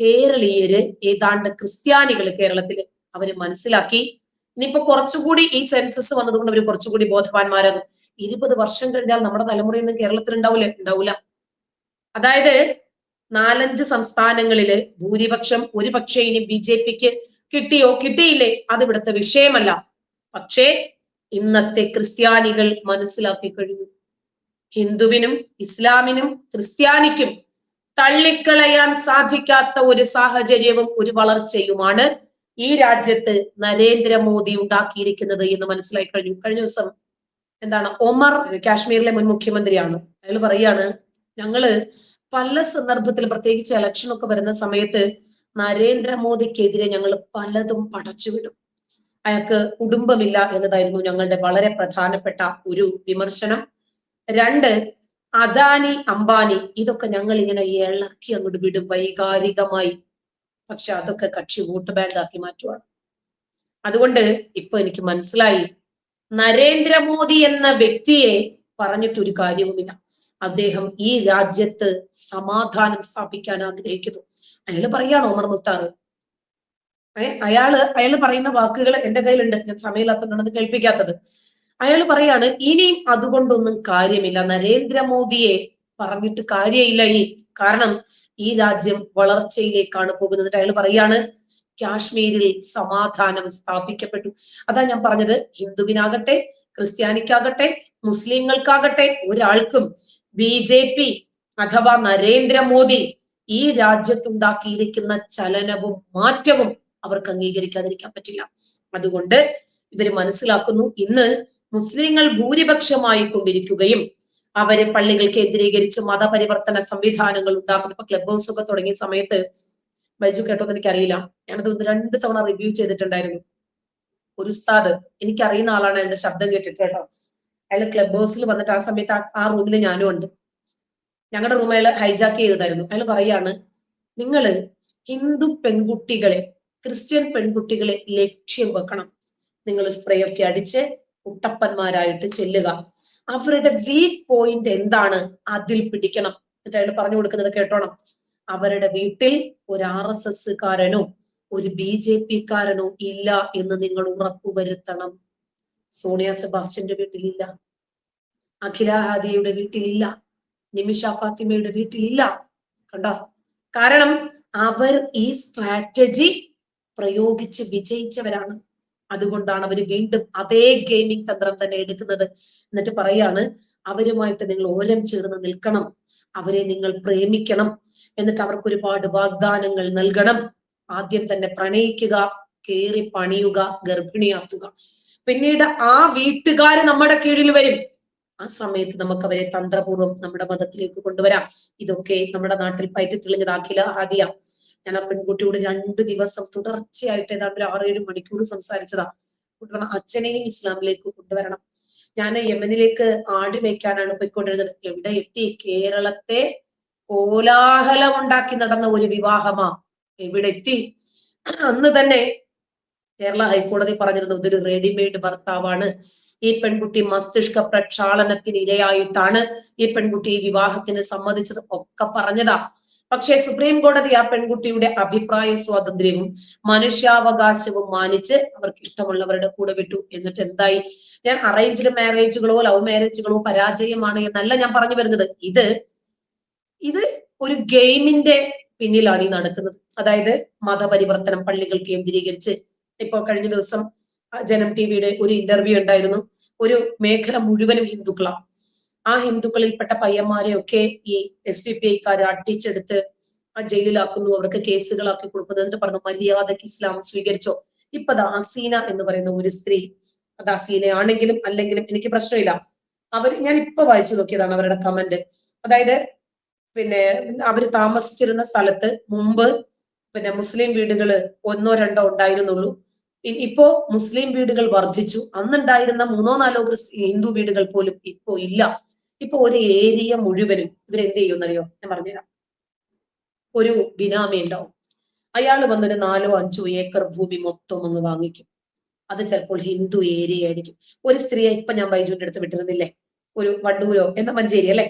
കേരളീയര് ഏതാണ്ട് ക്രിസ്ത്യാനികൾ കേരളത്തിൽ അവർ മനസ്സിലാക്കി. ഇനിയിപ്പോ കുറച്ചുകൂടി ഈ സെൻസസ് വന്നതുകൊണ്ട് അവർ കുറച്ചുകൂടി ബോധവാന്മാരാകും. ഇരുപത് വർഷം കഴിഞ്ഞാൽ നമ്മുടെ തലമുറയൊന്നും കേരളത്തിൽ ഉണ്ടാവില്ല ഉണ്ടാവില്ല അതായത് നാലഞ്ച് സംസ്ഥാനങ്ങളിൽ ഭൂരിപക്ഷം ഒരു പക്ഷേ ഇനി ബി ജെ പിക്ക് കിട്ടിയോ? കിട്ടിയില്ലേ? അത് ഇവിടുത്തെ വിഷയമല്ല. പക്ഷേ ഇന്നത്തെ ക്രിസ്ത്യാനികൾ മനസ്സിലാക്കി കഴിഞ്ഞു. ഹിന്ദുവിനും ഇസ്ലാമിനും ക്രിസ്ത്യാനിക്കും തള്ളിക്കളയാൻ സാധിക്കാത്ത ഒരു സാഹചര്യവും ഒരു വളർച്ചയുമാണ് ഈ രാജ്യത്ത് നരേന്ദ്രമോദി ഉണ്ടാക്കിയിരിക്കുന്നത് എന്ന് മനസ്സിലായി കഴിഞ്ഞു. കഴിഞ്ഞ ദിവസം എന്താണ് ഒമർ കാശ്മീരിലെ മുൻ മുഖ്യമന്ത്രിയാണ്. അയാൾ പറയാണ് ഞങ്ങൾ പല സന്ദർഭത്തിൽ പ്രത്യേകിച്ച് ഇലക്ഷൻ ഒക്കെ വരുന്ന സമയത്ത് നരേന്ദ്രമോദിക്കെതിരെ ഞങ്ങൾ പലതും പടച്ചുവിടും അയാൾക്ക് കുടുംബമില്ല എന്നതായിരുന്നു ഞങ്ങളുടെ വളരെ പ്രധാനപ്പെട്ട ഒരു വിമർശനം. രണ്ട് അദാനി അംബാനി ഇതൊക്കെ ഞങ്ങൾ ഇങ്ങനെ ഇളക്കി അങ്ങോട്ട് വിടും വൈകാരികമായി. പക്ഷെ അതൊക്കെ കക്ഷി വോട്ട് ബാങ്ക് ആക്കി മാറ്റുവാണ്. അതുകൊണ്ട് ഇപ്പൊ എനിക്ക് മനസ്സിലായി നരേന്ദ്രമോദി എന്ന വ്യക്തിയെ പറഞ്ഞിട്ടൊരു കാര്യവുമില്ല. അദ്ദേഹം ഈ രാജ്യത്ത് സമാധാനം സ്ഥാപിക്കാൻ ആഗ്രഹിക്കുന്നു. അയാൾ പറയാണ് ഒമർ മുത്താർ. ഏഹ് അയാൾ അയാൾ പറയുന്ന വാക്കുകൾ എന്റെ കയ്യിലുണ്ട്. ഞാൻ സമയമില്ലാത്തതുകൊണ്ടാണ് അത് കേൾപ്പിക്കാത്തത്. അയാൾ പറയാണ് ഇനിയും അതുകൊണ്ടൊന്നും കാര്യമില്ല. നരേന്ദ്രമോദിയെ പറഞ്ഞിട്ട് കാര്യമില്ല ഇനി. കാരണം ഈ രാജ്യം വളർച്ചയിലേക്കാണ് പോകുന്നത്. അയാൾ പറയാണ് കാശ്മീരിൽ സമാധാനം സ്ഥാപിക്കപ്പെട്ടു. അതാ ഞാൻ പറഞ്ഞത്. ഹിന്ദുവിനാകട്ടെ ക്രിസ്ത്യാനിക്കാകട്ടെ മുസ്ലിങ്ങൾക്കാകട്ടെ ഒരാൾക്കും ബി ജെ പി അഥവാ നരേന്ദ്രമോദി ഈ രാജ്യത്തുണ്ടാക്കിയിരിക്കുന്ന ചലനവും മാറ്റവും അവർക്ക് അംഗീകരിക്കാതിരിക്കാൻ പറ്റില്ല. അതുകൊണ്ട് ഇവർ മനസ്സിലാക്കുന്നു ഇന്ന് മുസ്ലിങ്ങൾ ഭൂരിപക്ഷമായി കൊണ്ടിരിക്കുകയും അവർ പള്ളികൾ കേന്ദ്രീകരിച്ച് മതപരിവർത്തന സംവിധാനങ്ങൾ ഉണ്ടാക്കുന്നത് ഇപ്പൊ ക്ലബ് ഹൗസ് ഒക്കെ തുടങ്ങിയ സമയത്ത് ബൈജു കേട്ടോ എന്ന് എനിക്കറിയില്ല. ഞാനത് രണ്ട് തവണ റിവ്യൂ ചെയ്തിട്ടുണ്ടായിരുന്നു. ഒരു ഉസ്താദ് എനിക്കറിയുന്ന ആളാണ് അയാളുടെ ശബ്ദം കേട്ടിട്ട് കേട്ടോ. അയാൾ ക്ലബ് ഹൗസിൽ വന്നിട്ട് ആ സമയത്ത് ആ റൂമിൽ ഞാനും ഉണ്ട്. ഞങ്ങളുടെ റൂം അയാൾ ഹൈജാക്ക് ചെയ്തതായിരുന്നു. അയാൾ പറയാണ് നിങ്ങൾ ഹിന്ദു പെൺകുട്ടികളെ ക്രിസ്ത്യൻ പെൺകുട്ടികളെ ലക്ഷ്യം വെക്കണം. നിങ്ങൾ സ്പ്രേ ഒക്കെ അടിച്ച് കുട്ടപ്പന്മാരായിട്ട് ചെല്ലുക. അവരുടെ വീക്ക് പോയിന്റ് എന്താണ്? അതിൽ പിടിക്കണം. എന്നിട്ട് പറഞ്ഞു കൊടുക്കുന്നത് കേട്ടോണം. അവരുടെ വീട്ടിൽ ഒരു ആർ എസ് എസ് കാരനോ ഒരു ബി ജെ പി കാരനോ ഇല്ല എന്ന് നിങ്ങൾ ഉറപ്പുവരുത്തണം. സോണിയ സെബാസ്റ്റ്യന്റെ വീട്ടിലില്ല. അഖില ഹാദിയുടെ വീട്ടിലില്ല. നിമിഷ ഫാത്തിമയുടെ വീട്ടിലില്ല. കണ്ടോ? കാരണം അവർ ഈ സ്ട്രാറ്റജി പ്രയോഗിച്ച് വിജയിച്ചവരാണ്. അതുകൊണ്ടാണ് അവർ വീണ്ടും അതേ ഗെയിമിംഗ് തന്ത്രം തന്നെ എടുക്കുന്നത്. എന്നിട്ട് പറയാണ് അവരുമായിട്ട് നിങ്ങൾ ഓരം ചേർന്ന് നിൽക്കണം. അവരെ നിങ്ങൾ പ്രേമിക്കണം. എന്നിട്ട് അവർക്ക് ഒരുപാട് വാഗ്ദാനങ്ങൾ നൽകണം. ആദ്യം തന്നെ പ്രണയിക്കുക കേറി പണിയുക ഗർഭിണിയാക്കുക. പിന്നീട് ആ വീട്ടുകാര് നമ്മുടെ കീഴിൽ വരും. ആ സമയത്ത് നമുക്ക് അവരെ തന്ത്രപൂർവം നമ്മുടെ മതത്തിലേക്ക് കൊണ്ടുവരാം. ഇതൊക്കെ നമ്മുടെ നാട്ടിൽ പയറ്റി തെളിഞ്ഞത് അഖില ഞാൻ ആ പെൺകുട്ടിയോട് രണ്ടു ദിവസം തുടർച്ചയായിട്ട് ഏതാണ്ട് ഒരു ആറേഴ് മണിക്കൂർ സംസാരിച്ചതാ. കുട്ടി പറഞ്ഞ അച്ഛനെയും ഇസ്ലാമിലേക്ക് കൊണ്ടുവരണം. ഞാൻ യമനിലേക്ക് ആടി മേയ്ക്കാനാണ് പോയിക്കൊണ്ടിരുന്നത്. എവിടെ എത്തി? കേരളത്തെ കോലാഹലം ഉണ്ടാക്കി നടന്ന ഒരു വിവാഹമാ. എവിടെ എത്തി? അന്ന് തന്നെ കേരള ഹൈക്കോടതി പറഞ്ഞിരുന്നു ഇതൊരു റെഡിമെയ്ഡ് ഭർത്താവാണ്. ഈ പെൺകുട്ടി മസ്തിഷ്ക പ്രക്ഷാളനത്തിന് ഇരയായിട്ടാണ് ഈ പെൺകുട്ടി ഈ വിവാഹത്തിന് സമ്മതിച്ചത്. ഒക്കെ പറഞ്ഞതാ. പക്ഷേ സുപ്രീം കോടതി ആ പെൺകുട്ടിയുടെ അഭിപ്രായ സ്വാതന്ത്ര്യവും മനുഷ്യാവകാശവും മാനിച്ച് അവർക്ക് ഇഷ്ടമുള്ളവരുടെ കൂടെ വിട്ടു. എന്നിട്ട് എന്തായി? ഞാൻ അറേഞ്ച്ഡ് മാരേജുകളോ ലവ് മാരേജുകളോ പരാജയമാണ് എന്നല്ല ഞാൻ പറഞ്ഞു വരുന്നത്. ഇത് ഇത് ഒരു ഗെയിമിന്റെ പിന്നിലാണ് ഈ നടക്കുന്നത്. അതായത് മതപരിവർത്തനം പള്ളികൾ കേന്ദ്രീകരിച്ച്. ഇപ്പൊ കഴിഞ്ഞ ദിവസം ജനം ടി വിയുടെ ഒരു ഇന്റർവ്യൂ ഉണ്ടായിരുന്നു. ഒരു മേഖല മുഴുവനും ഹിന്ദുക്കളാണ് ആ ഹിന്ദുക്കളിൽപ്പെട്ട പയ്യന്മാരെയൊക്കെ ഈ എസ് ഡി പി ഐക്കാർ അട്ടിച്ചെടുത്ത് ആ ജയിലിലാക്കുന്നു. അവർക്ക് കേസുകളാക്കി കൊടുക്കുന്നു. എന്നിട്ട് പറഞ്ഞു മര്യാദയ്ക്ക് ഇസ്ലാം സ്വീകരിച്ചോ? ഇപ്പൊ അത് അസീന എന്ന് പറയുന്ന ഒരു സ്ത്രീ അത് അസീനയാണെങ്കിലും അല്ലെങ്കിലും എനിക്ക് പ്രശ്നമില്ല. അവർ ഞാൻ ഇപ്പൊ വായിച്ചു നോക്കിയതാണ് അവരുടെ കമന്റ്. അതായത് പിന്നെ അവർ താമസിച്ചിരുന്ന സ്ഥലത്ത് മുമ്പ് പിന്നെ മുസ്ലിം വീടുകൾ ഒന്നോ രണ്ടോ ഉണ്ടായിരുന്നുള്ളൂ. ഇപ്പോ മുസ്ലിം വീടുകൾ വർദ്ധിച്ചു. അന്നുണ്ടായിരുന്ന മൂന്നോ നാലോ ഹിന്ദു വീടുകൾ പോലും ഇപ്പോ ഇല്ല. ഇപ്പൊ ഒരു ഏരിയ മുഴുവനും ഇവരെന്ത് ചെയ്യുന്നറിയോ ഞാൻ പറഞ്ഞുതരാം. ഒരു ബിനാമി ഉണ്ടാവും. അയാൾ വന്നൊരു നാലോ അഞ്ചോ ഏക്കർ ഭൂമി മൊത്തം ഒന്ന് വാങ്ങിക്കും. അത് ചിലപ്പോൾ ഹിന്ദു ഏരിയ ആയിരിക്കും. ഒരു സ്ത്രീയെ ഇപ്പൊ ഞാൻ ബൈജുവിന്റെ അടുത്ത് വിട്ടിരുന്നില്ലേ? ഒരു വണ്ടൂരോ? എന്ന മഞ്ചേരി അല്ലേ?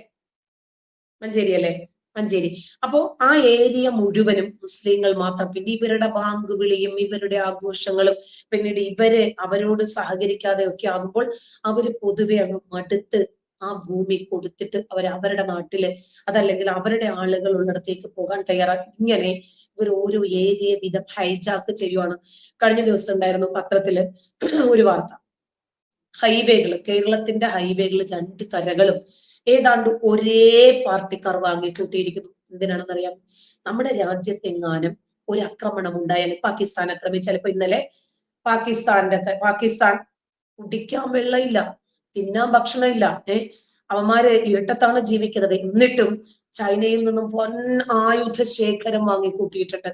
മഞ്ചേരി അല്ലേ? മഞ്ചേരി. അപ്പോ ആ ഏരിയ മുഴുവനും മുസ്ലിങ്ങൾ മാത്രം. പിന്നെ ഇവരുടെ ബാങ്ക് വിളിയും ഇവരുടെ ആഘോഷങ്ങളും പിന്നീട് ഇവർ അവരോട് സഹകരിക്കാതെ ഒക്കെ ആകുമ്പോൾ അവർ പൊതുവെ അങ്ങ് മടുത്ത് ആ ഭൂമി കൊടുത്തിട്ട് അവർ അവരുടെ നാട്ടിൽ അതല്ലെങ്കിൽ അവരുടെ ആളുകൾ ഉള്ളിടത്തേക്ക് പോകാൻ തയ്യാറാ. ഇങ്ങനെ ഇവർ ഓരോ ഏരിയ വിധം ഹൈജാക്ക് ചെയ്യുവാണ്. കഴിഞ്ഞ ദിവസം ഉണ്ടായിരുന്നു പത്രത്തിൽ ഒരു വാർത്ത. ഹൈവേകൾ കേരളത്തിന്റെ ഹൈവേകൾ രണ്ട് കരകളും ഏതാണ്ട് ഒരേ പാർട്ടിക്കാർ വാങ്ങിക്കൂട്ടിയിരിക്കുന്നു. എന്തിനാണെന്നറിയാം? നമ്മുടെ രാജ്യത്തെങ്ങാനും ഒരു ആക്രമണം ഉണ്ടായാൽ പാകിസ്ഥാൻ ആക്രമിച്ചാൽ ഇപ്പൊ ഇന്നലെ പാകിസ്ഥാന്റെ പാകിസ്ഥാൻ കുടിക്കാൻ വെള്ളമില്ല. തിന്നാൻ ഭക്ഷണമില്ല. ഏ അവന്മാര് ഇരട്ടത്താണ് ജീവിക്കുന്നത്. എന്നിട്ടും ചൈനയിൽ നിന്നും വൻ ആയുധ ശേഖരം വാങ്ങി കൂട്ടിയിട്ടുണ്ട്.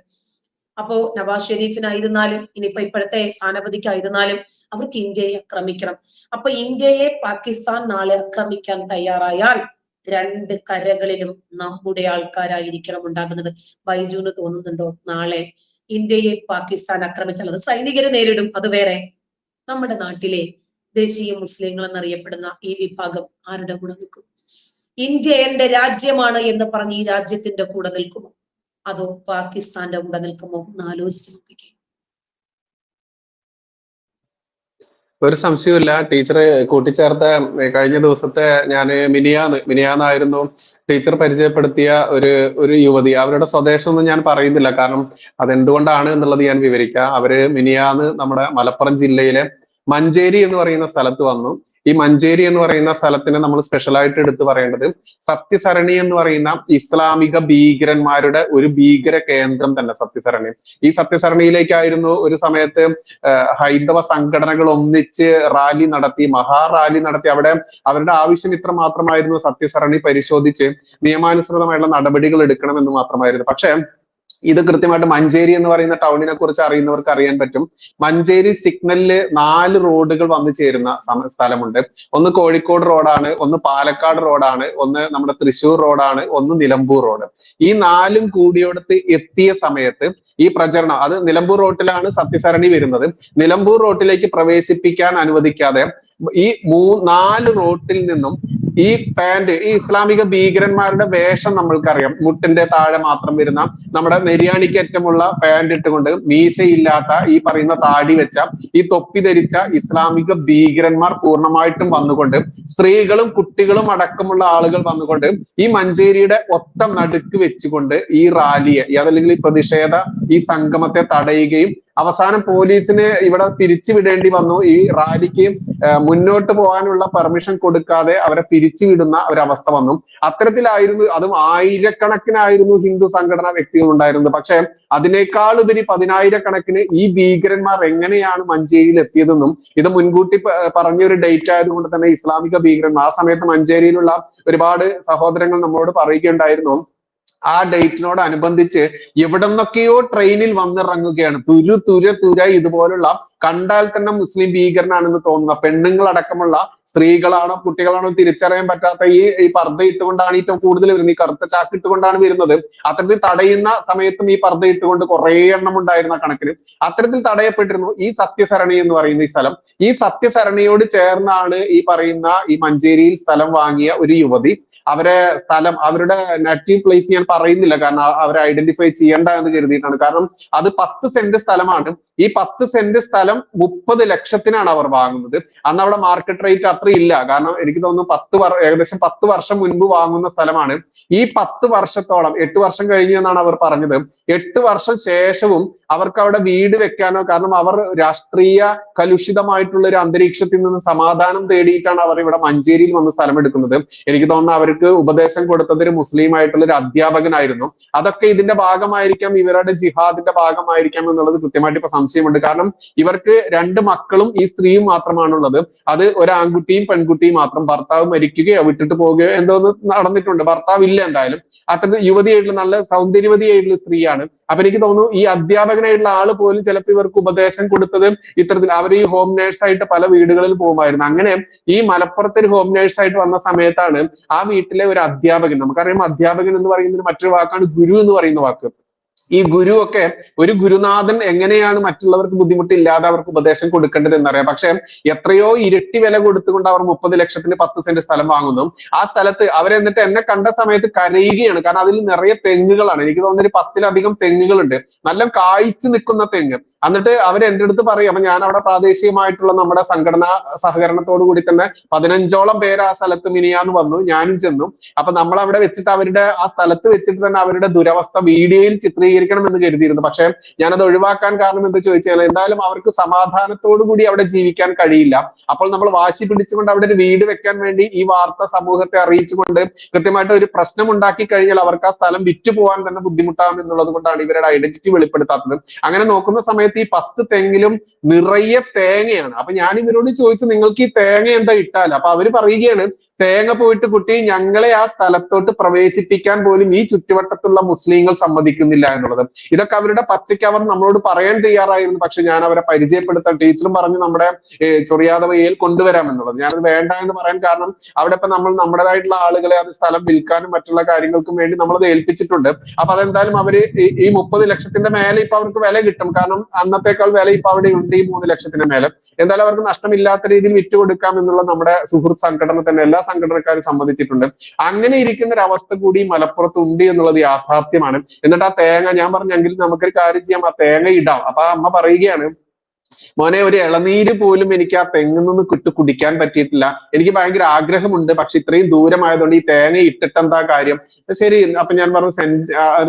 അപ്പോ നവാസ് ഷെരീഫിനായിരുന്നാലും ഇനിയിപ്പോ ഇപ്പോഴത്തെ സ്ഥാനപതിക്കായിരുന്നാലും അവർക്ക് ഇന്ത്യയെ ആക്രമിക്കണം. അപ്പൊ ഇന്ത്യയെ പാകിസ്ഥാൻ നാളെ ആക്രമിക്കാൻ തയ്യാറായാൽ രണ്ട് കരകളിലും നമ്മുടെ ആൾക്കാരായിരിക്കണം ഉണ്ടാകുന്നത്. ബൈജുവിന് തോന്നുന്നുണ്ടോ? നാളെ ഇന്ത്യയെ പാകിസ്ഥാൻ ആക്രമിച്ചാൽ അത് സൈനികരെ നേരിടും. അത് വേറെ നമ്മുടെ നാട്ടിലെ ദേശീയ മുസ്ലിങ്ങൾ എന്നറിയപ്പെടുന്ന ഈ വിഭാഗം ആരുടെ കൂടെ നിൽക്കും? ഇന്ത്യ എന്റെ രാജ്യമാണ് എന്ന് പറഞ്ഞ് ഈ രാജ്യത്തിന്റെ കൂടെ നിൽക്കുമോ? അതോ പാകിസ്ഥാന്റെ കൂടെ നിൽക്കുമോ? എന്ന് ആലോചിച്ച് നോക്കിക്കേ. ഒരു സംശയമില്ല ടീച്ചർ കൂട്ടിച്ചേർത്ത കഴിഞ്ഞ ദിവസത്തെ ഞാൻ മിനിയാന്ന് മിനിയാന്നായിരുന്നു ടീച്ചർ പരിചയപ്പെടുത്തിയ ഒരു ഒരു യുവതി. അവരുടെ സ്വദേശം ഒന്നും ഞാൻ പറയുന്നില്ല. കാരണം അതെന്തുകൊണ്ടാണ് എന്നുള്ളത് ഞാൻ വിവരിക്കാം. അവർ മിനിയാന്ന് നമ്മുടെ മലപ്പുറം ജില്ലയിലെ മഞ്ചേരി എന്ന് പറയുന്ന സ്ഥലത്ത് വന്നു. ഈ മഞ്ചേരി എന്ന് പറയുന്ന സ്ഥലത്തിന് നമ്മൾ സ്പെഷ്യൽ ആയിട്ട് എടുത്തു പറയേണ്ടത് സത്യസരണി എന്ന് പറയുന്ന ഇസ്ലാമിക ഭീകരന്മാരുടെ ഒരു ഭീകര കേന്ദ്രം തന്നെ സത്യസരണി. ഈ സത്യസരണിയിലേക്കായിരുന്നു ഒരു സമയത്ത് ഹൈന്ദവ സംഘടനകൾ ഒന്നിച്ച് റാലി നടത്തി മഹാറാലി നടത്തി. അവിടെ അവരുടെ ആവശ്യം ഇത്ര മാത്രമായിരുന്നു സത്യസരണി പരിശോധിച്ച് നിയമാനുസൃതമായിട്ടുള്ള നടപടികൾ എടുക്കണമെന്ന് മാത്രമായിരുന്നു. പക്ഷേ ഇത് കൃത്യമായിട്ട് മഞ്ചേരി എന്ന് പറയുന്ന ടൗണിനെ കുറിച്ച് അറിയുന്നവർക്ക് അറിയാൻ പറ്റും. മഞ്ചേരി സിഗ്നലിൽ നാല് റോഡുകൾ വന്നു ചേരുന്ന സ്ഥലമുണ്ട്. ഒന്ന് കോഴിക്കോട് റോഡാണ് ഒന്ന് പാലക്കാട് റോഡാണ് ഒന്ന് നമ്മുടെ തൃശ്ശൂർ റോഡാണ് ഒന്ന് നിലമ്പൂർ റോഡ് ഈ നാലും കൂടിയോടത്ത് എത്തിയ സമയത്ത് ഈ പ്രചരണം അത് നിലമ്പൂർ റോട്ടിലാണ് സത്യസരണി വരുന്നത്. നിലമ്പൂർ റോട്ടിലേക്ക് പ്രവേശിപ്പിക്കാൻ അനുവദിക്കാതെ ഈ മൂ നാല് റോട്ടിൽ നിന്നും ഈ പാന്റ് ഈ ഇസ്ലാമിക ഭീകരന്മാരുടെ വേഷം നമ്മൾക്കറിയാം. മുട്ടിന്റെ താഴെ മാത്രം വരുന്ന നമ്മുടെ നെര്യാണിക്കറ്റമുള്ള പാന്റ് ഇട്ടുകൊണ്ട് മീശയില്ലാത്ത ഈ പറയുന്ന താടി വെച്ച ഈ തൊപ്പി ധരിച്ച ഇസ്ലാമിക ഭീകരന്മാർ പൂർണമായിട്ടും വന്നുകൊണ്ട് സ്ത്രീകളും കുട്ടികളും അടക്കമുള്ള ആളുകൾ വന്നുകൊണ്ട് ഈ മഞ്ചേരിയുടെ ഒത്ത നടുക്ക് വെച്ചുകൊണ്ട് ഈ റാലിയെ അതല്ലെങ്കിൽ ഈ പ്രതിഷേധ ഈ സംഗമത്തെ തടയുകയും അവസാനം പോലീസിനെ ഇവിടെ പിരിച്ചുവിടേണ്ടി വന്നു. ഈ റാലിക്ക് മുന്നോട്ട് പോകാനുള്ള പെർമിഷൻ കൊടുക്കാതെ അവരെ പിരിച്ചുവിടുന്ന ഒരവസ്ഥ വന്നു. അത്തരത്തിലായിരുന്നു അതും ആയിരക്കണക്കിനായിരുന്നു ഹിന്ദു സംഘടനാ വ്യക്തികൾ ഉണ്ടായിരുന്നത്. പക്ഷെ അതിനേക്കാൾ ഉപരി പതിനായിരക്കണക്കിന് ഈ ഭീകരന്മാർ എങ്ങനെയാണ് മഞ്ചേരിയിൽ എത്തിയതെന്നും ഇത് മുൻകൂട്ടി പറഞ്ഞ ഒരു ഡേറ്റ് ആയതുകൊണ്ട് തന്നെ ഇസ്ലാമിക ഭീകരന്മാർ ആ സമയത്ത് മഞ്ചേരിയിലുള്ള ഒരുപാട് സഹോദരങ്ങൾ നമ്മളോട് പറയുകയുണ്ടായിരുന്നു. ആ ഡേറ്റിനോട് അനുബന്ധിച്ച് എവിടെ നിന്നൊക്കെയോ ട്രെയിനിൽ വന്നിറങ്ങുകയാണ്. തുരു തുര തുര ഇതുപോലുള്ള കണ്ടാൽ തന്നെ മുസ്ലിം ഭീകരനാണെന്ന് തോന്നുന്ന പെണ്ണുങ്ങൾ അടക്കമുള്ള സ്ത്രീകളാണോ കുട്ടികളാണോ തിരിച്ചറിയാൻ പറ്റാത്ത ഈ ഈ പർദ്ദ ഇട്ടുകൊണ്ടാണ് ഏറ്റവും കൂടുതൽ വരുന്നത്. ഈ കറുത്ത ചാക്ക് ഇട്ടുകൊണ്ടാണ് വരുന്നത്. അത്തരത്തിൽ തടയുന്ന സമയത്തും ഈ പർദ്ദ ഇട്ടുകൊണ്ട് കുറെ എണ്ണം ഉണ്ടായിരുന്ന കണക്കിന് അത്തരത്തിൽ തടയപ്പെട്ടിരുന്നു ഈ സത്യസരണി എന്ന് പറയുന്ന ഈ സ്ഥലം. ഈ സത്യസരണിയോട് ചേർന്നാണ് ഈ പറയുന്ന ഈ മഞ്ചേരിയിൽ സ്ഥലം വാങ്ങിയ ഒരു യുവതി. അവരെ സ്ഥലം അവരുടെ നാറ്റീവ് പ്ലേസ് ഞാൻ പറയുന്നില്ല. കാരണം അവരെ ഐഡന്റിഫൈ ചെയ്യണ്ട എന്ന് കരുതിയിട്ടാണ്. കാരണം അത് പത്ത് സെന്റ് സ്ഥലമാണ്. ഈ പത്ത് സെന്റ് സ്ഥലം മുപ്പത് ലക്ഷത്തിനാണ് അവർ വാങ്ങുന്നത്. അന്ന് അവിടെ മാർക്കറ്റ് റേറ്റ് അത്ര ഇല്ല. കാരണം എനിക്ക് തോന്നുന്നു പത്ത് ഏകദേശം പത്ത് വർഷം മുൻപ് വാങ്ങുന്ന സ്ഥലമാണ്. ഈ പത്ത് വർഷത്തോളം എട്ട് വർഷം കഴിഞ്ഞു എന്നാണ് അവർ പറഞ്ഞത്. എട്ട് വർഷം ശേഷവും അവർക്ക് അവിടെ വീട് വെക്കാനോ കാരണം അവർ രാഷ്ട്രീയ കലുഷിതമായിട്ടുള്ള ഒരു അന്തരീക്ഷത്തിൽ നിന്ന് സമാധാനം തേടിയിട്ടാണ് അവർ ഇവിടെ മഞ്ചേരിയിൽ വന്ന് സ്ഥലം എടുക്കുന്നത്. എനിക്ക് തോന്നുന്നു അവർക്ക് ഉപദേശം കൊടുത്തത് ഒരു മുസ്ലിം ആയിട്ടുള്ള ഒരു അധ്യാപകനായിരുന്നു. അതൊക്കെ ഇതിന്റെ ഭാഗമായിരിക്കാം ഇവരുടെ ജിഹാദിന്റെ ഭാഗമായിരിക്കാം എന്നുള്ളത് കൃത്യമായിട്ട് ഇപ്പൊ സംശയമുണ്ട്. കാരണം ഇവർക്ക് രണ്ട് മക്കളും ഈ സ്ത്രീയും മാത്രമാണുള്ളത്. അത് ഒരു ആൺകുട്ടിയും പെൺകുട്ടിയും മാത്രം. ഭർത്താവ് മരിക്കുകയോ വിട്ടിട്ട് പോവുകയോ എന്തോ ഒന്ന് നടന്നിട്ടുണ്ട്. ഭർത്താവ് ഇല്ല എന്തായാലും. അത്തരത്തിൽ യുവതിയായിട്ടുള്ള നല്ല സൗന്ദര്യവതിയായിട്ടുള്ള സ്ത്രീയാണ്. അപ്പൊ എനിക്ക് തോന്നുന്നു ഈ അധ്യാപകനായിട്ടുള്ള ആൾ പോലും ചിലപ്പോൾ ഇവർക്ക് ഉപദേശം കൊടുത്തത് ഇത്തരത്തിൽ അവർ ഈ ഹോം നേഴ്സായിട്ട് പല വീടുകളിൽ പോകുമായിരുന്നു. അങ്ങനെ ഈ മലപ്പുറത്ത് ഒരു ഹോം നേഴ്സായിട്ട് വന്ന സമയത്താണ് ആ വീട്ടിലെ ഒരു അധ്യാപകൻ നമുക്കറിയാം അധ്യാപകൻ എന്ന് പറയുന്നതിന് മറ്റൊരു വാക്കാണ് ഗുരു എന്ന് പറയുന്ന വാക്ക്. ഈ ഗുരു ഒക്കെ ഒരു ഗുരുനാഥൻ എങ്ങനെയാണ് മറ്റുള്ളവർക്ക് ബുദ്ധിമുട്ടില്ലാതെ അവർക്ക് ഉപദേശം കൊടുക്കേണ്ടത് എന്നറിയാം. പക്ഷെ എത്രയോ ഇരട്ടി വില കൊടുത്തുകൊണ്ട് അവർ മുപ്പത് ലക്ഷത്തിന് പത്ത് സെന്റ് സ്ഥലം വാങ്ങുന്നു. ആ സ്ഥലത്ത് അവരെന്നിട്ട് എന്നെ കണ്ട സമയത്ത് കരയുകയാണ്. കാരണം അതിൽ നിറയെ തെങ്ങുകളാണ്. എനിക്ക് തോന്നുന്നു ഒരു പത്തിലധികം തെങ്ങുകളുണ്ട്. നല്ല കായ്ച്ചു നിൽക്കുന്ന തെങ്ങ്. എന്നിട്ട് അവർ എന്റെ അടുത്ത് പറയും അപ്പൊ ഞാൻ അവിടെ പ്രാദേശികമായിട്ടുള്ള നമ്മുടെ സംഘടനാ സഹകരണത്തോടു കൂടി തന്നെ പതിനഞ്ചോളം പേര് ആ സ്ഥലത്ത് മിനിയാന്ന് വന്നു ഞാനും ചെന്നു. അപ്പൊ നമ്മൾ അവിടെ വെച്ചിട്ട് അവരുടെ ആ സ്ഥലത്ത് വെച്ചിട്ട് തന്നെ അവരുടെ ദുരവസ്ഥ വീഡിയോയിൽ ചിത്രീകരിക്കണം എന്ന് കരുതിയിരുന്നു. പക്ഷെ ഞാനത് ഒഴിവാക്കാൻ കാരണം എന്താ ചോദിച്ചാൽ എന്തായാലും അവർക്ക് സമാധാനത്തോടു കൂടി അവിടെ ജീവിക്കാൻ കഴിയില്ല. അപ്പോൾ നമ്മൾ വാശി പിടിച്ചുകൊണ്ട് അവിടെ ഒരു വീട് വെക്കാൻ വേണ്ടി ഈ വാർത്ത സമൂഹത്തെ അറിയിച്ചുകൊണ്ട് കൃത്യമായിട്ട് ഒരു പ്രശ്നം ഉണ്ടാക്കി കഴിഞ്ഞാൽ അവർക്ക് ആ സ്ഥലം വിറ്റു പോകാൻ തന്നെ ബുദ്ധിമുട്ടാകും എന്നുള്ളത് കൊണ്ടാണ് ഇവരുടെ ഐഡന്റിറ്റി വെളിപ്പെടുത്താത്തത്. അങ്ങനെ നോക്കുന്ന സമയത്ത് ഈ പത്ത് തെങ്ങിലും നിറയെ തേങ്ങയാണ്. അപ്പൊ ഞാൻ ഇവരോട് ചോദിച്ചു നിങ്ങൾക്ക് ഈ തേങ്ങ എന്താ ഇട്ടാൽ അപ്പൊ അവർ പറയുകയാണ് തേങ്ങ പോയിട്ട് കുട്ടി ഞങ്ങളെ ആ സ്ഥലത്തോട്ട് പ്രവേശിപ്പിക്കാൻ പോലും ഈ ചുറ്റുവട്ടത്തുള്ള മുസ്ലിങ്ങൾ സമ്മതിക്കുന്നില്ല എന്നുള്ളത്. ഇതൊക്കെ അവരുടെ പച്ചയ്ക്ക് അവർ നമ്മളോട് പറയാൻ തയ്യാറായിരുന്നു. പക്ഷെ ഞാൻ അവരെ പരിചയപ്പെടുത്താൻ ടീച്ചറും പറഞ്ഞു നമ്മുടെ ഏർ ചൊറിയാതെ വയ്യയിൽ കൊണ്ടുവരാം എന്നുള്ളത്. ഞാനത് വേണ്ട എന്ന് പറയാൻ കാരണം അവിടെ ഇപ്പൊ നമ്മൾ നമ്മുടേതായിട്ടുള്ള ആളുകളെ അത് സ്ഥലം വിൽക്കാനും മറ്റുള്ള കാര്യങ്ങൾക്കും വേണ്ടി നമ്മളത് ഏൽപ്പിച്ചിട്ടുണ്ട്. അപ്പൊ അതെന്തായാലും അവർ ഈ- ഈ മുപ്പത് ലക്ഷത്തിന്റെ മേലെ ഇപ്പൊ അവർക്ക് വില കിട്ടും. കാരണം അന്നത്തേക്കാൾ വില ഇപ്പൊ അവിടെ ഉണ്ട് ഈ മൂന്ന് ലക്ഷത്തിന്റെ മേലെ. എന്തായാലും അവർക്ക് നഷ്ടമില്ലാത്ത രീതിയിൽ വിറ്റ് കൊടുക്കാം എന്നുള്ള നമ്മുടെ സുഹൃത്ത് സംഘടന തന്നെ എല്ലാ സംഘടനക്കാരും സമ്മതിച്ചിട്ടുണ്ട് അങ്ങനെ ഇരിക്കുന്ന ഒരു അവസ്ഥ കൂടി മലപ്പുറത്ത് ഉണ്ട് എന്നുള്ളത് യാഥാർത്ഥ്യമാണ്. എന്നിട്ട് ആ തേങ്ങ ഞാൻ പറഞ്ഞെങ്കിൽ നമുക്കൊരു കാര്യം ചെയ്യാം. ആ തേങ്ങ ഇടാം. അപ്പൊ അമ്മ പറയുകയാണ് മോനെ ഒരു ഇളനീര് പോലും എനിക്ക് ആ തെങ്ങിൽ നിന്ന് കിട്ടു കുടിക്കാൻ പറ്റിയിട്ടില്ല. എനിക്ക് ഭയങ്കര ആഗ്രഹമുണ്ട് പക്ഷെ ഇത്രയും ദൂരമായതുകൊണ്ട് ഈ തേങ്ങ ഇട്ടിട്ട് എന്താ കാര്യം ശരി അപ്പൊ ഞാൻ പറഞ്ഞു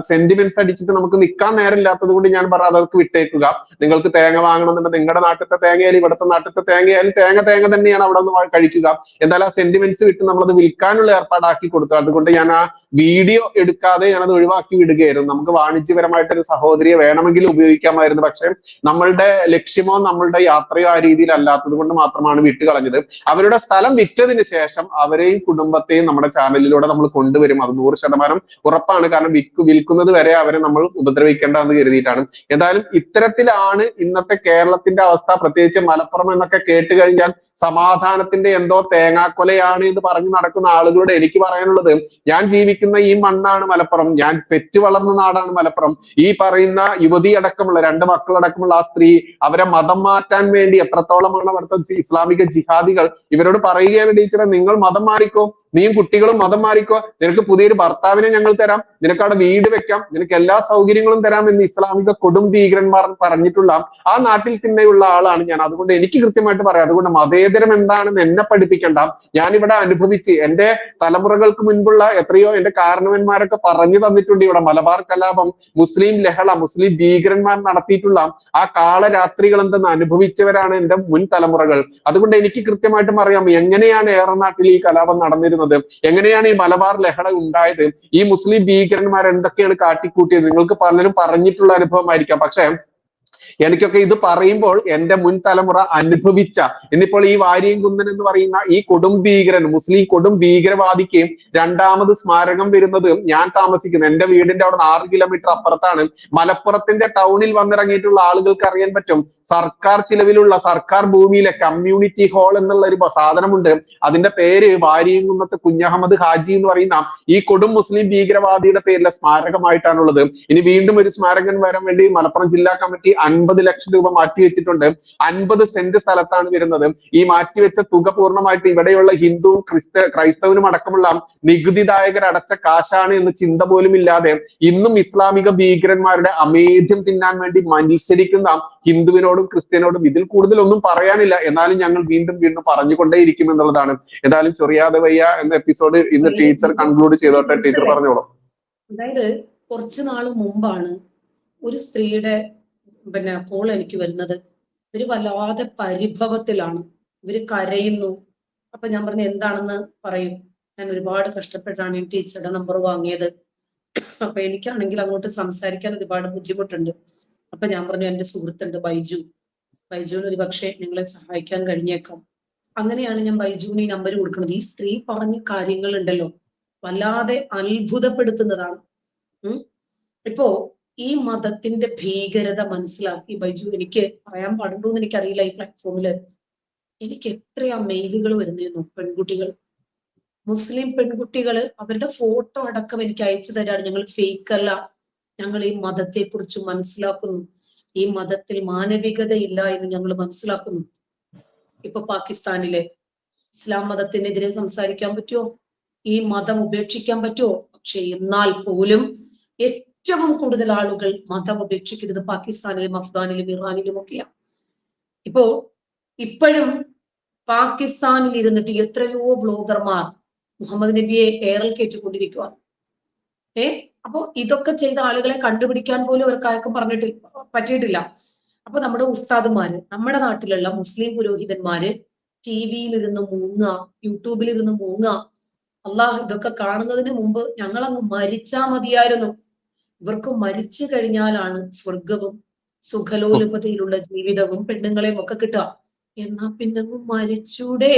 സെന്റിമെന്റ്സ് അടിച്ചിട്ട് നമുക്ക് നിൽക്കാൻ നേരമില്ലാത്തത് കൊണ്ട് ഞാൻ പറഞ്ഞു അതൊക്കെ വിട്ടേക്കുക. നിങ്ങൾക്ക് തേങ്ങ വാങ്ങണമെന്നുണ്ടെങ്കിൽ നിങ്ങളുടെ നാട്ടിലത്തെ തേങ്ങയായാലും ഇവിടുത്തെ നാട്ടിലത്തെ തേങ്ങയായാലും തേങ്ങ തേങ്ങ തന്നെയാണ് അവിടെ നിന്ന് കഴിക്കുക. എന്തായാലും ആ സെന്റിമെന്റ്സ് വിട്ട് നമ്മളത് വിൽക്കാനുള്ള ഏർപ്പാടാക്കി കൊടുത്തു അതുകൊണ്ട് ഞാൻ ആ വീഡിയോ എടുക്കാതെ ഞാനത് ഒഴിവാക്കി വിടുകയായിരുന്നു. നമുക്ക് വാണിജ്യപരമായിട്ട് ഒരു സഹോദരിയെ വേണമെങ്കിൽ ഉപയോഗിക്കാമായിരുന്നു. പക്ഷെ നമ്മളുടെ ലക്ഷ്യമോ നമ്മളുടെ യാത്രയോ ആ രീതിയിൽ അല്ലാത്തത് കൊണ്ട് മാത്രമാണ് വിട്ടു കളഞ്ഞത് അവരുടെ സ്ഥലം വിറ്റതിന് ശേഷം അവരെയും കുടുംബത്തെയും നമ്മുടെ ചാനലിലൂടെ നമ്മൾ കൊണ്ടുവരും. അത് നൂറ് ശതമാനം ഉറപ്പാണ്. കാരണം വിൽക്കു വിൽക്കുന്നത് വരെ അവരെ നമ്മൾ ഉപദ്രവിക്കേണ്ട എന്ന് കരുതിയിട്ടാണ്. എന്തായാലും ഇത്തരത്തിലാണ് ഇന്നത്തെ കേരളത്തിന്റെ അവസ്ഥ. പ്രത്യേകിച്ച് മലപ്പുറം എന്നൊക്കെ കേട്ട് കഴിഞ്ഞാൽ സമാധാനത്തിന്റെ എന്തോ തേങ്ങാക്കൊലയാണ് എന്ന് പറഞ്ഞു നടക്കുന്ന ആളുകളോട് എനിക്ക് പറയാനുള്ളത്. ഞാൻ ജീവിക്കുന്ന ഈ മണ്ണാണ് മലപ്പുറം. ഞാൻ പെറ്റു വളർന്ന നാടാണ് മലപ്പുറം. ഈ പറയുന്ന യുവതി അടക്കമുള്ള രണ്ട് മക്കളടക്കമുള്ള ആ സ്ത്രീ അവരെ മതം മാറ്റാൻ വേണ്ടി എത്രത്തോളമാണ് അവിടുത്തെ ഇസ്ലാമിക ജിഹാദികൾ? ഇവരോട് പറയുകയാണ് ടീച്ചറെ നിങ്ങൾ മതം മാറിക്കോ. നീയും കുട്ടികളും മതം മാറിക്കോ. നിനക്ക് പുതിയൊരു ഭർത്താവിനെ ഞങ്ങൾ തരാം. നിനക്ക് അവിടെ വീട് വെക്കാം. നിനക്ക് എല്ലാ സൗകര്യങ്ങളും തരാം എന്ന് ഇസ്ലാമിക കൊടും ഭീകരന്മാർ പറഞ്ഞിട്ടുള്ള ആ നാട്ടിൽ തന്നെയുള്ള ആളാണ് ഞാൻ. അതുകൊണ്ട് എനിക്ക് കൃത്യമായിട്ട് പറയാം. അതുകൊണ്ട് മതേതരം എന്താണെന്ന് എന്നെ പഠിപ്പിക്കണ്ട. ഞാൻ ഇവിടെ അനുഭവിച്ച് എന്റെ തലമുറകൾക്ക് മുൻപുള്ള എത്രയോ എന്റെ കാരണവന്മാരൊക്കെ പറഞ്ഞു തന്നിട്ടുണ്ട് ഇവിടെ. മലബാർ കലാപം മുസ്ലിം ലഹള മുസ്ലിം ഭീകരന്മാർ നടത്തിയിട്ടുള്ള ആ കാളരാത്രികൾ എന്തെന്ന് അനുഭവിച്ചവരാണ് എന്റെ മുൻ തലമുറകൾ. അതുകൊണ്ട് എനിക്ക് കൃത്യമായിട്ടും അറിയാം എങ്ങനെയാണ് ഏറനാട്ടിൽ ഈ കലാപം നടന്നിരുന്നത്? എങ്ങനെയാണ് ഈ മലബാർ ലഹള ഉണ്ടായത്? ഈ മുസ്ലിം ഭീകരന്മാർ എന്തൊക്കെയാണ് കാട്ടിക്കൂട്ടിയത്? നിങ്ങൾക്ക് പലരും പറഞ്ഞിട്ടുള്ള അനുഭവമായിരിക്കാം. പക്ഷേ എനിക്കൊക്കെ ഇത് പറയുമ്പോൾ എന്റെ മുൻ തലമുറ അനുഭവിച്ച ഇന്നിപ്പോൾ ഈ വാര്യം കുന്നൻ എന്ന് പറയുന്ന ഈ കൊടും ഭീകരൻ മുസ്ലിം കൊടും ഭീകരവാദിക്ക് രണ്ടാമത് സ്മാരകം വരുന്നത് ഞാൻ താമസിക്കുന്ന. എന്റെ വീടിന്റെ അവിടെ ആറ് കിലോമീറ്റർ അപ്പുറത്താണ്. മലപ്പുറത്തിന്റെ ടൗണിൽ വന്നിറങ്ങിയിട്ടുള്ള ആളുകൾക്ക് അറിയാൻ പറ്റും. സർക്കാർ ചിലവിലുള്ള സർക്കാർ ഭൂമിയിലെ കമ്മ്യൂണിറ്റി ഹാൾ എന്നുള്ള ഒരു സാധനമുണ്ട്. അതിന്റെ പേര് വാരിയങ്കുന്നത്ത് കുഞ്ഞഹമ്മദ് ഹാജി എന്ന് പറയുന്ന ഈ കൊടും മുസ്ലിം ഭീകരവാദിയുടെ പേരിലെ സ്മാരകമായിട്ടാണുള്ളത്. ഇനി വീണ്ടും ഒരു സ്മാരകം വരാൻ വേണ്ടി മലപ്പുറം ജില്ലാ കമ്മിറ്റി അൻപത് ലക്ഷം രൂപ മാറ്റി വെച്ചിട്ടുണ്ട്. അൻപത് സെന്റ് സ്ഥലത്താണ് വരുന്നത്. ഈ മാറ്റിവെച്ച തുക പൂർണമായിട്ട് ഇവിടെയുള്ള ഹിന്ദുവും ക്രിസ്ത ക്രൈസ്തവനും അടക്കമുള്ള നികുതിദായകർ അടച്ച കാശാണ് എന്ന് ചിന്ത പോലും ഇല്ലാതെ ഇന്നും ഇസ്ലാമിക ഭീകരന്മാരുടെ അമേധ്യം തിന്നാൻ വേണ്ടി മനുഷ്യരിക്കുന്ന ഹിന്ദുവിനോടും ക്രിസ്ത്യനോടും ഇതിൽ കൂടുതൽ ഒന്നും പറയാനില്ല. എന്നാലും ഞങ്ങൾ വീണ്ടും വീണ്ടും പറഞ്ഞുകൊണ്ടേയിരിക്കും എന്നുള്ളതാണ്. എന്തായാലും ചൊറിയാതെ വയ്യ എന്ന എപ്പിസോഡ് ഇന്ന് ടീച്ചർ കൺക്ലൂഡ് ചെയ്തോട്ടെ. ടീച്ചർ പറഞ്ഞോളൂ. അതായത് കുറച്ചു നാൾ മുമ്പാണ് ഒരു സ്ത്രീയുടെ പിന്നെ കോൾ എനിക്ക് വരുന്നത്. ഇവർ വല്ലാതെ പരിഭവത്തിലാണ്. ഇവർ കരയുന്നു. അപ്പൊ ഞാൻ പറഞ്ഞു എന്താണെന്ന് പറയും. ഞാൻ ഒരുപാട് കഷ്ടപ്പെട്ടാണ് ഈ ടീച്ചറുടെ നമ്പർ വാങ്ങിയത്. അപ്പൊ എനിക്കാണെങ്കിൽ അങ്ങോട്ട് സംസാരിക്കാൻ ഒരുപാട് ബുദ്ധിമുട്ടുണ്ട്. അപ്പൊ ഞാൻ പറഞ്ഞു എന്റെ സുഹൃത്തുണ്ട് ബൈജു. ബൈജുവിന് ഒരു പക്ഷേ നിങ്ങളെ സഹായിക്കാൻ കഴിഞ്ഞേക്കാം. അങ്ങനെയാണ് ഞാൻ ബൈജുവിന് ഈ നമ്പർ കൊടുക്കുന്നത്. ഈ സ്ത്രീ പറഞ്ഞ കാര്യങ്ങൾ ഉണ്ടല്ലോ വല്ലാതെ അത്ഭുതപ്പെടുത്തുന്നതാണ്. ഇപ്പോ ഈ മതത്തിന്റെ ഭീകരത മനസ്സിലാക്കി ബൈജു എനിക്ക് പറയാൻ പാടുണ്ടോ എന്ന് എനിക്കറിയില്ല ഈ പ്ലാറ്റ്ഫോമിൽ എനിക്ക് എത്രയാ മെയിലുകൾ വരുന്നതെന്നു പെൺകുട്ടികൾ. മുസ്ലിം പെൺകുട്ടികൾ അവരുടെ ഫോട്ടോ അടക്കം എനിക്ക് അയച്ചു തരാണ്. ഞങ്ങൾ ഫേക്ക് അല്ല. ഞങ്ങൾ ഈ മതത്തെക്കുറിച്ച് മനസ്സിലാക്കുന്നു. ഈ മതത്തിൽ മാനവികത ഇല്ല എന്ന് ഞങ്ങൾ മനസ്സിലാക്കുന്നു. ഇപ്പൊ പാകിസ്ഥാനിലെ ഇസ്ലാം മതത്തിനെതിരെ സംസാരിക്കാൻ പറ്റുമോ ഈ മതം ഉപേക്ഷിക്കാൻ പറ്റുമോ പക്ഷെ എന്നാൽ പോലും ഏറ്റവും കൂടുതൽ ആളുകൾ മതം ഉപേക്ഷിക്കുന്നത് പാകിസ്ഥാനിലും അഫ്ഗാനിലും ഇറാനിലും ഒക്കെയാണ് ഇപ്പോ ഇപ്പോഴും പാകിസ്ഥാനിൽ ഇരുന്നിട്ട് എത്രയോ ബ്ലോഗർമാർ മുഹമ്മദ് നബിയെ ഏറൽ കയറ്റിക്കൊണ്ടിരിക്കുക ഏ? അപ്പൊ ഇതൊക്കെ ചെയ്ത ആളുകളെ കണ്ടുപിടിക്കാൻ പോലും അവർക്ക് ആർക്കും പറഞ്ഞിട്ട് പറ്റിയിട്ടില്ല. അപ്പൊ നമ്മുടെ ഉസ്താദുമാര് നമ്മുടെ നാട്ടിലുള്ള മുസ്ലിം പുരോഹിതന്മാര് ടി വിയിലിരുന്ന് മൂങ്ങുക യൂട്യൂബിലിരുന്ന് മൂങ്ങ അള്ളാഹ് ഇതൊക്കെ കാണുന്നതിന് മുമ്പ് ഞങ്ങളങ്ങ് മരിച്ചാ മതിയായിരുന്നു. ഇവർക്ക് മരിച്ചു കഴിഞ്ഞാലാണ് സ്വർഗവും സുഖലോലുപതയിലുള്ള ജീവിതവും പെണ്ണുങ്ങളെയും ഒക്കെ കിട്ടുക. എന്നാ പിന്നെ മരിച്ചൂടെ.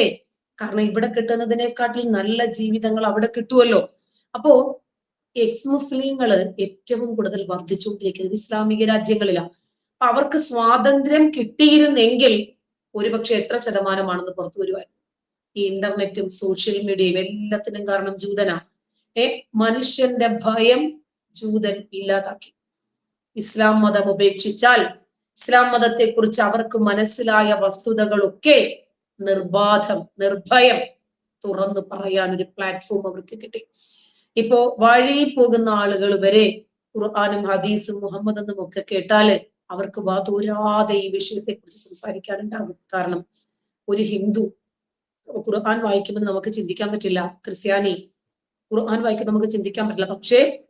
കാരണം ഇവിടെ കിട്ടുന്നതിനെക്കാട്ടിൽ നല്ല ജീവിതങ്ങൾ അവിടെ കിട്ടുമല്ലോ അപ്പോ എക്സ് മുസ്ലിങ്ങൾ ഏറ്റവും കൂടുതൽ വർദ്ധിച്ചുകൊണ്ടിരിക്കുന്നത് ഇസ്ലാമിക രാജ്യങ്ങളിലാണ് അപ്പൊ അവർക്ക് സ്വാതന്ത്ര്യം കിട്ടിയിരുന്നെങ്കിൽ ഒരുപക്ഷെ എത്ര ശതമാനമാണെന്ന് പുറത്തു വരുമായിരുന്നു. ഈ ഇന്റർനെറ്റും സോഷ്യൽ മീഡിയയും എല്ലാത്തിനും കാരണം ജൂതനാ. ഏ മനുഷ്യന്റെ ഭയം ജൂതൻ ഇല്ലാതാക്കി. ഇസ്ലാം മതം ഉപേക്ഷിച്ചാൽ ഇസ്ലാം മതത്തെ കുറിച്ച് അവർക്ക് മനസ്സിലായ വസ്തുതകളൊക്കെ നിർബാധം നിർഭയം തുറന്നു പറയാൻ ഒരു പ്ലാറ്റ്ഫോം അവർക്ക് കിട്ടി. ഇപ്പോ വഴി പോകുന്ന ആളുകൾ വരെ ഖുർആാനും ഹദീസും മുഹമ്മദ് എന്നും ഒക്കെ കേട്ടാൽ അവർക്ക് വാതൂരാതെ ഈ വിഷയത്തെ കുറിച്ച് സംസാരിക്കാനുണ്ടാകും. കാരണം ഒരു ഹിന്ദു ഖുർആൻ വായിക്കുമെന്ന് നമുക്ക് ചിന്തിക്കാൻ പറ്റില്ല. ക്രിസ്ത്യാനി ഖുർആൻ വായിക്കുമ്പോൾ നമുക്ക് ചിന്തിക്കാൻ പറ്റില്ല. പക്ഷേ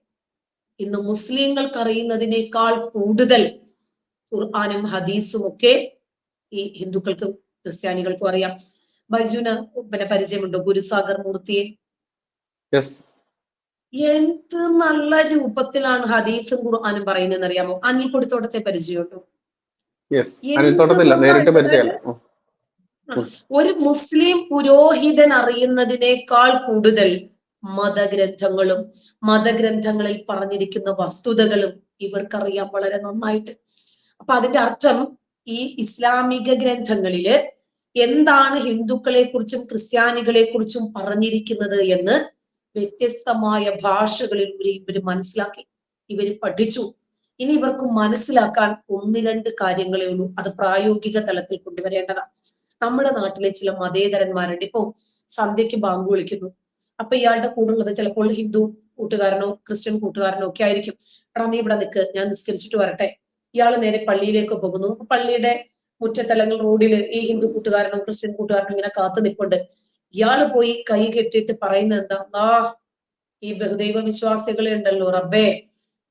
ഇന്ന് മുസ്ലിങ്ങൾക്ക് അറിയുന്നതിനേക്കാൾ കൂടുതൽ ഖുർആാനും ഹദീസും ഒക്കെ ഈ ഹിന്ദുക്കൾക്ക് ക്രിസ്ത്യാനികൾക്കും അറിയാം. ബൈജുന് പിന്നെ പരിചയമുണ്ടോ? ഗുരുസാഗർ മൂർത്തിയെ? എന്ത് നല്ല രൂപത്തിലാണ് ഹദീസും ഖുർആാനും പറയുന്നതെന്ന് അറിയാമോ അനിൽ കൊടുത്തോട്ടത്തെ പരിചയമുണ്ടോ ഒരു മുസ്ലിം പുരോഹിതൻ അറിയുന്നതിനേക്കാൾ കൂടുതൽ മതഗ്രന്ഥങ്ങളും മതഗ്രന്ഥങ്ങളിൽ പറഞ്ഞിരിക്കുന്ന വസ്തുതകളും ഇവർക്കറിയാം വളരെ നന്നായിട്ട്. അപ്പൊ അതിന്റെ അർത്ഥം ഈ ഇസ്ലാമിക ഗ്രന്ഥങ്ങളിൽ എന്താണ് ഹിന്ദുക്കളെ കുറിച്ചും ക്രിസ്ത്യാനികളെ കുറിച്ചും പറഞ്ഞിരിക്കുന്നത് എന്ന് വ്യത്യസ്തമായ ഭാഷകളിലൂടെ ഇവർ മനസ്സിലാക്കി ഇവർ പഠിച്ചു. ഇനി ഇവർക്ക് മനസ്സിലാക്കാൻ ഒന്ന് രണ്ട് കാര്യങ്ങളേ ഉള്ളൂ. അത് പ്രായോഗിക തലത്തിൽ കൊണ്ടുവരേണ്ടതാണ് നമ്മുടെ നാട്ടിലെ ചില മതേതരന്മാരുണ്ട്. ഇപ്പൊ സന്ധ്യക്ക് ബാങ്ക് വിളിക്കുന്നു. അപ്പൊ ഇയാളുടെ കൂടെ ഉള്ളത് ചിലപ്പോൾ ഹിന്ദു കൂട്ടുകാരനോ ക്രിസ്ത്യൻ കൂട്ടുകാരനോ ഒക്കെ ആയിരിക്കും. എടാ നീ ഇവിടെ നിൽക്ക് ഞാൻ നിസ്കരിച്ചിട്ട് വരട്ടെ. ഇയാൾ നേരെ പള്ളിയിലേക്ക് പോകുന്നു. പള്ളിയുടെ മുറ്റത്തല്ലെങ്കിൽ റോഡിൽ ഈ ഹിന്ദു കൂട്ടുകാരനോ ക്രിസ്ത്യൻ കൂട്ടുകാരനോ ഇങ്ങനെ കാത്തു നിൽപ്പുണ്ട് ഇയാൾ പോയി കൈ കെട്ടിയിട്ട് പറയുന്നത് എന്താ? ആ ഈ ബഹുദൈവ വിശ്വാസികളെ ഉണ്ടല്ലോ റബ്ബേ.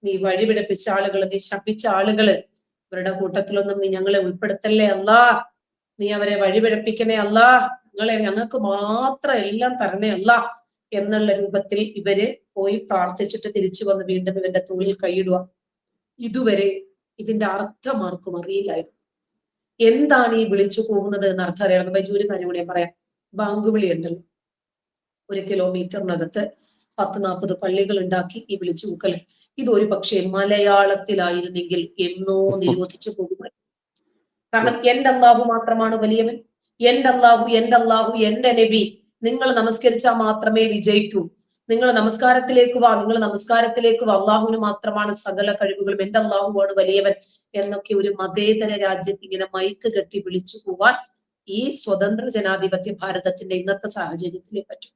നീ വഴിപിടിപ്പിച്ച ആളുകൾ നീ ശപിച്ച ആളുകൾ. ഇവരുടെ കൂട്ടത്തിലൊന്നും നീ ഞങ്ങളെ ഉൾപ്പെടുത്തല്ലേ അല്ലാ. നീ അവരെ വഴിപിടിപ്പിക്കണേ അല്ലാ. ഞങ്ങളെ ഞങ്ങൾക്ക് മാത്രം എല്ലാം തരണേ അല്ല. എന്നുള്ള രൂപത്തിൽ ഇവർ പോയി പ്രാർത്ഥിച്ചിട്ട് തിരിച്ചു വന്ന് വീണ്ടും ഇവന്റെ തോളിൽ കൈയിടുക. ഇതുവരെ ഇതിന്റെ അർത്ഥം ആർക്കും അറിയില്ലായിരുന്നു. എന്താണ് ഈ വിളിച്ചു പോകുന്നത് എന്ന് അർത്ഥം അറിയണം ബൈജു ഒരു കാര്യം കൂടെ പറയാം. ബാങ്ക് വിളി ഉണ്ടല്ലോ ഒരു കിലോമീറ്ററിനകത്ത് പത്ത് നാൽപ്പത് പള്ളികൾ ഉണ്ടാക്കി ഈ വിളിച്ചു കൂക്കൽ ഇത് ഒരു പക്ഷേ മലയാളത്തിലായിരുന്നെങ്കിൽ എന്നോ നിരോധിച്ചു പോകുമായിരുന്നു. കാരണം എന്റെ അള്ളാഹു മാത്രമാണ് വലിയവൻ. എന്റെ അള്ളാഹു എന്റെ അള്ളാഹു എന്റെ നബി. നിങ്ങൾ നമസ്കരിച്ചാൽ മാത്രമേ വിജയിക്കൂ. നിങ്ങൾ നമസ്കാരത്തിലേക്ക് വാ നിങ്ങൾ നമസ്കാരത്തിലേക്ക് വാ. അള്ളാഹുവിന് മാത്രമാണ് സകല കഴിവുകളും. എന്റെ അള്ളാഹുവാണ് വലിയവൻ. എന്നൊക്കെ ഒരു മതേതര രാജ്യത്ത് ഇങ്ങനെ മൈക്ക് കെട്ടി വിളിച്ചു പോവാൻ ഈ സ്വതന്ത്ര ജനാധിപത്യ ഭാരതത്തിന്റെ ഇന്നത്തെ സാഹചര്യത്തിലേ പറ്റും.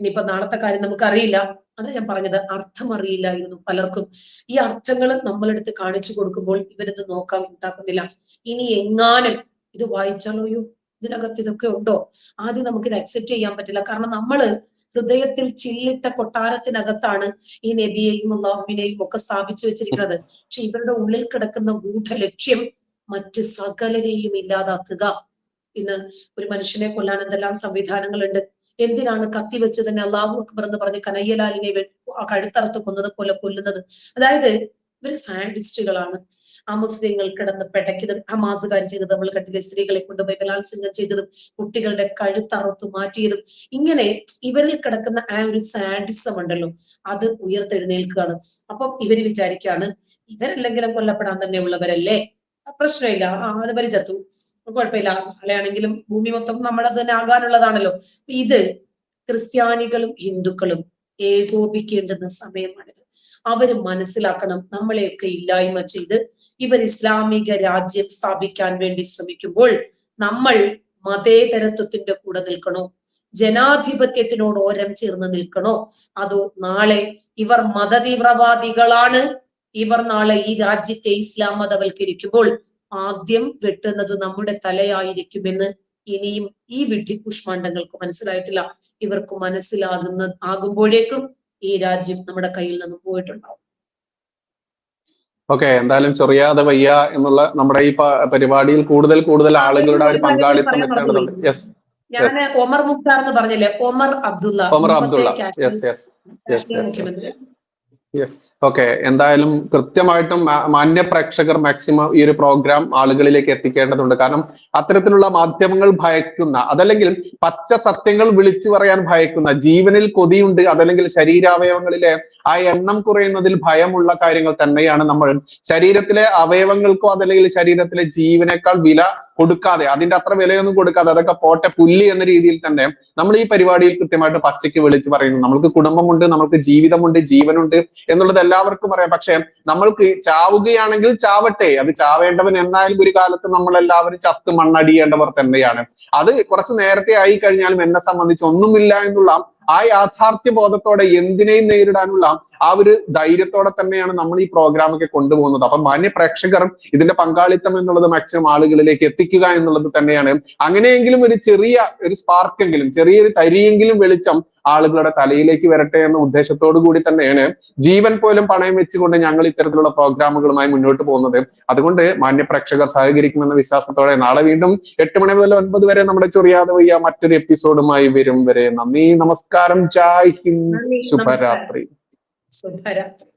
ഇനിയിപ്പോ നാളത്തെ കാര്യം നമുക്കറിയില്ല. അതാ ഞാൻ പറഞ്ഞത് അർത്ഥം അറിയില്ലായിരുന്നു പലർക്കും. ഈ അർത്ഥങ്ങൾ നമ്മളെടുത്ത് കാണിച്ചു കൊടുക്കുമ്പോൾ ഇവരിത് നോക്കാൻ ഉണ്ടാക്കുന്നില്ല. ഇനി എങ്ങാനും ഇത് വായിച്ചാലോയോ? ഇതിനകത്ത് ഇതൊക്കെ ഉണ്ടോ? ആദ്യം നമുക്ക് ഇത് അക്സെപ്റ്റ് ചെയ്യാൻ പറ്റില്ല. കാരണം നമ്മൾ ഹൃദയത്തിൽ ചില്ലിട്ട കൊട്ടാരത്തിനകത്താണ് ഈ നബിയെയും അള്ളാഹുവിനെയും ഒക്കെ സ്ഥാപിച്ചു വെച്ചിരിക്കുന്നത്. പക്ഷെ ഇവരുടെ ഉള്ളിൽ കിടക്കുന്ന ഗൂഢ ലക്ഷ്യം മറ്റ് സകലരെയും ഇല്ലാതാക്കുക. ഇന്ന് ഒരു മനുഷ്യനെ കൊല്ലാൻ എന്തെല്ലാം സംവിധാനങ്ങളുണ്ട്? എന്തിനാണ് കത്തി വെച്ച് തന്നെ അള്ളാഹു അക്ബർ എന്ന് പറഞ്ഞ് കനയ്യലാലിനെ കഴുത്തറത്ത് കൊന്നത് പോലെ കൊല്ലുന്നത്? അതായത് ഇവർ സയന്റിസ്റ്റുകളാണ് ആ മുസ്ലിങ്ങൾ കിടന്ന് പെടയ്ക്കുന്നത് ഹമാസുകാർ ചെയ്തത് നമ്മൾ കണ്ടില്ലേ സ്ത്രീകളെ കൊണ്ടുപോയി ബലാത്സംഗം ചെയ്തതും കുട്ടികളുടെ കഴുത്തറുത്തു മാറ്റിയതും. ഇങ്ങനെ ഇവരിൽ കിടക്കുന്ന ആ ഒരു സാഡിസം ഉണ്ടല്ലോ അത് ഉയർത്തെഴുന്നേൽക്കുകയാണ്. അപ്പം ഇവർ വിചാരിക്കുകയാണ് ഇവരല്ലെങ്കിലും കൊല്ലപ്പെടാൻ തന്നെ ഉള്ളവരല്ലേ? പ്രശ്നമില്ല. ആ അത് വരെ ചത്തു കുഴപ്പമില്ല. നാളെയാണെങ്കിലും ഭൂമി മൊത്തം നമ്മുടെ തന്നെ ആകാനുള്ളതാണല്ലോ. ഇത് ക്രിസ്ത്യാനികളും ഹിന്ദുക്കളും ഏകോപിക്കേണ്ടുന്ന സമയമാണിത്. അവർ മനസ്സിലാക്കണം നമ്മളെയൊക്കെ ഇല്ലായ്മ ചെയ്ത് ഇവർ ഇസ്ലാമിക രാജ്യം സ്ഥാപിക്കാൻ വേണ്ടി ശ്രമിക്കുമ്പോൾ നമ്മൾ മതേതരത്വത്തിന്റെ കൂടെ നിൽക്കണോ? ജനാധിപത്യത്തിനോട് ഓരം ചേർന്ന് നിൽക്കണോ? അതോ നാളെ ഇവർ മതതീവ്രവാദികളാണ്? ഇവർ നാളെ ഈ രാജ്യത്തെ ഇസ്ലാം മതവൽക്കരിക്കുമ്പോൾ ആദ്യം വെട്ടുന്നത് നമ്മുടെ തലയായിരിക്കുമെന്ന് ഇനിയും ഈ വിഡ്ഢി കുഷ്മാണ്ഡങ്ങൾക്ക് മനസ്സിലായിട്ടില്ല. ഇവർക്ക് മനസ്സിലാകുന്ന ആകുമ്പോഴേക്കും ഈ രാജ്യം നമ്മുടെ കയ്യിൽ നിന്ന് പോയിട്ടുണ്ടാവും. ഓക്കെ എന്തായാലും ചൊറിയാതെ വയ്യ എന്നുള്ള നമ്മുടെ ഈ പരിപാടിയിൽ കൂടുതൽ കൂടുതൽ ആളുകളുടെ ഒരു പങ്കാളിത്തം എത്തേണ്ടതുണ്ട് യെസ് ഞാൻ ഒമർ മുക്താർ എന്ന് പറഞ്ഞില്ലേ? Omar Abdullah Omar Abdullah. Yes yes yes yes okay എന്തായാലും കൃത്യമായിട്ടും മാന്യ പ്രേക്ഷകർ മാക്സിമം ഈ ഒരു പ്രോഗ്രാം ആളുകളിലേക്ക് എത്തിക്കേണ്ടതുണ്ട്. കാരണം അത്തരത്തിലുള്ള മാധ്യമങ്ങൾ ഭയക്കുന്ന അതല്ലെങ്കിൽ പച്ച സത്യങ്ങൾ വിളിച്ചു പറയാൻ ഭയക്കുന്ന ജീവനിൽ കൊതിയുണ്ട് അതല്ലെങ്കിൽ ശരീരാവയവങ്ങളിലെ ആ എണ്ണം കുറയുന്നതിൽ ഭയമുള്ള കാര്യങ്ങൾ തന്നെയാണ് നമ്മൾ. ശരീരത്തിലെ അവയവങ്ങൾക്കോ അതല്ലെങ്കിൽ ശരീരത്തിലെ ജീവനേക്കാൾ വില കൊടുക്കാതെ അതിന്റെ അത്ര വിലയൊന്നും കൊടുക്കാതെ അതൊക്കെ പോട്ടെ പുല്ലി എന്ന രീതിയിൽ തന്നെ നമ്മൾ ഈ പരിപാടിയിൽ കൃത്യമായിട്ട് പച്ചയ്ക്ക് വിളിച്ചു പറയുന്നു. നമുക്ക് കുടുംബമുണ്ട് നമുക്ക് ജീവിതമുണ്ട് ജീവനുണ്ട് എന്നുള്ളത് എല്ലാവർക്കും അറിയാം. പക്ഷെ നമ്മൾക്ക് ചാവുകയാണെങ്കിൽ ചാവട്ടെ. അത് ചാവേണ്ടവൻ എന്നാലും ഒരു കാലത്ത് നമ്മൾ എല്ലാവരും ചത്ത് മണ്ണടിയേണ്ടവർ തന്നെയാണ്. അത് കുറച്ച് നേരത്തെ ആയി കഴിഞ്ഞാലും എന്നെ സംബന്ധിച്ച് ഒന്നുമില്ല എന്നുള്ള ആ യാഥാർത്ഥ്യ ബോധത്തോടെ എന്തിനേയും നേരിടാനുള്ള ആ ഒരു ധൈര്യത്തോടെ തന്നെയാണ് നമ്മൾ ഈ പ്രോഗ്രാം ഒക്കെ കൊണ്ടുപോകുന്നത്. അപ്പം മാന്യ പ്രേക്ഷകർ ഇതിന്റെ പങ്കാളിത്തം എന്നുള്ളത് മാക്സിമം ആളുകളിലേക്ക് എത്തിക്കുക എന്നുള്ളത് തന്നെയാണ്. അങ്ങനെയെങ്കിലും ഒരു ചെറിയ ഒരു സ്പാർക്കെങ്കിലും ചെറിയൊരു തരിയെങ്കിലും വെളിച്ചം ആളുകളുടെ തലയിലേക്ക് വരട്ടെ എന്ന ഉദ്ദേശത്തോടു കൂടി തന്നെയാണ് ജീവൻ പോലും പണയം വെച്ചുകൊണ്ട് ഞങ്ങൾ ഇത്തരത്തിലുള്ള പ്രോഗ്രാമുകളുമായി മുന്നോട്ട് പോകുന്നത്. അതുകൊണ്ട് മാന്യ പ്രേക്ഷകർ സഹകരിക്കുമെന്ന വിശ്വാസത്തോടെ നാളെ വീണ്ടും എട്ട് മണി മുതൽ ഒൻപത് വരെ നമ്മുടെ ചൊറിയാതെ വയ്യ മറ്റൊരു എപ്പിസോഡുമായി വരും വരെ. നന്ദി നമസ്കാരം. ജായ് ഹിന്ദ്. ശുഭരാത്രി. ശുഭരാത്രി